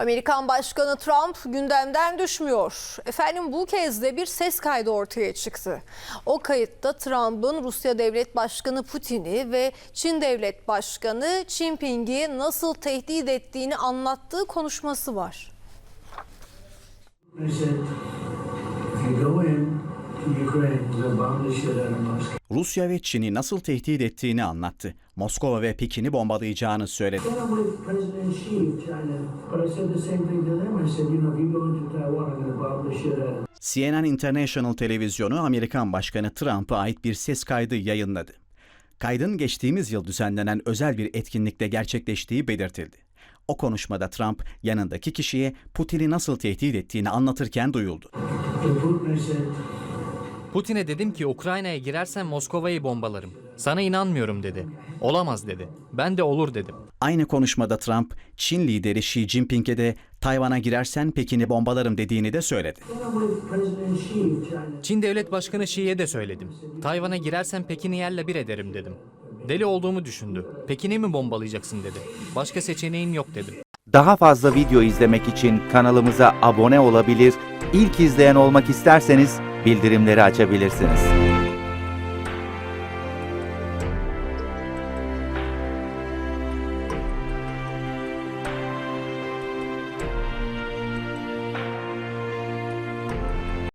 Amerikan Başkanı Trump gündemden düşmüyor. Efendim bu kez de bir ses kaydı ortaya çıktı. O kayıtta Trump'ın Rusya Devlet Başkanı Putin'i ve Çin Devlet Başkanı Xi Jinping'i nasıl tehdit ettiğini anlattığı konuşması var. They Rusya ve Çin'i nasıl tehdit ettiğini anlattı. Moskova ve Pekin'i bombalayacağını söyledi. CNN International televizyonu Amerikan Başkanı Trump'a ait bir ses kaydı yayınladı. Kaydın geçtiğimiz yıl düzenlenen özel bir etkinlikte gerçekleştiği belirtildi. O konuşmada Trump yanındaki kişiye Putin'i nasıl tehdit ettiğini anlatırken duyuldu. Putin'e dedim ki Ukrayna'ya girersen Moskova'yı bombalarım. Sana inanmıyorum dedi. Olamaz dedi. Ben de olur dedim. Aynı konuşmada Trump, Çin lideri Xi Jinping'e de Tayvan'a girersen Pekin'i bombalarım dediğini de söyledi. Çin Devlet Başkanı Xi'ye de söyledim. Tayvan'a girersen Pekin'i yerle bir ederim dedim. Deli olduğumu düşündü. Pekin'i mi bombalayacaksın dedi. Başka seçeneğin yok dedim. Daha fazla video izlemek için kanalımıza abone olabilir, ilk izleyen olmak isterseniz bildirimleri açabilirsiniz.